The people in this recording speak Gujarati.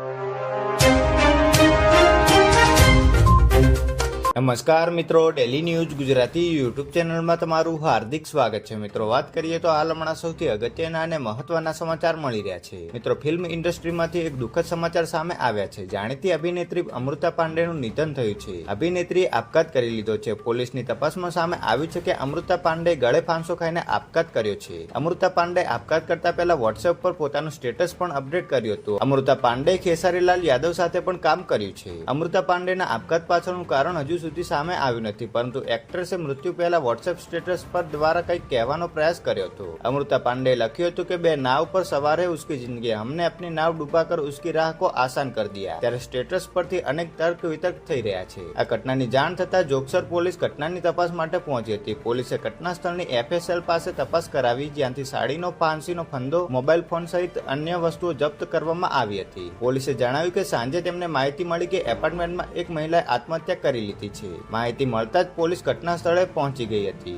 you. નમસ્કાર મિત્રો ડેલી ન્યૂઝ ગુજરાતી યુટ્યુબ ચેનલમાં તમારું હાર્દિક સ્વાગત છે. મિત્રો, વાત કરીએ તો હાલ હમણાં સૌથી અગત્યના અને મહત્વના સમાચાર મળી રહ્યા છે. મિત્રો ફિલ્મ ઇન્ડસ્ટ્રીમાંથી એક દુઃખદ સમાચાર સામે આવ્યા છે. જાણીતી અભિનેત્રી અમૃતા પાંડેનું નિધન થયું છે. અભિનેત્રીએ આપઘાત કરી લીધો છે. પોલીસની તપાસમાં સામે આવ્યું છે કે અમૃતા પાંડે ગળે ફાંસો ખાઈને આપઘાત કર્યો છે. અમૃતા પાંડે આપઘાત કરતા પહેલા વોટ્સએપ પર પોતાનું સ્ટેટસ પણ અપડેટ કર્યું હતું. અમૃતા પાંડે ખેસારીલાલ યાદવ સાથે પણ કામ કર્યું છે. અમૃતા પાંડેના આપઘાત પાછળનું કારણ હજુ સુધી સામે આવ્યું નથી, પરંતુ એક્ટ્રેસે મૃત્યુ પહેલા વોટ્સએપ સ્ટેટસ પર દ્વારા કંઈક કહેવાનો પ્રયાસ કર્યો હતો. અમૃતા પાંડે લખ્યું હતું કે બે નાવ પર સવારે ઉસકી જિંદગી, હમને અપની નાવ ડૂબાકર ઉસકી રાહ કો આસાન કર દિયા. ત્યારે સ્ટેટસ પરથી અનેક તર્ક વિતર્ક થઈ રહ્યા છે. આ ઘટનાની જાણ થતા જોગસર પોલીસ ઘટનાની તપાસ માટે પહોંચી હતી. પોલીસે ઘટના સ્થળની એફએસએલ પાસે તપાસ કરાવી, જ્યાંથી સાડીનો, ફાંસીનો ફંદો, મોબાઈલ ફોન સહિત અન્ય વસ્તુઓ જપ્ત કરવામાં આવી હતી. પોલીસે જણાવ્યું કે સાંજે તેમને માહિતી મળી કે એપાર્ટમેન્ટમાં એક મહિલાએ આત્મહત્યા કરી લીધી છે. માહિતી મળતા જ પોલીસ ઘટના સ્થળે પહોંચી ગઈ હતી.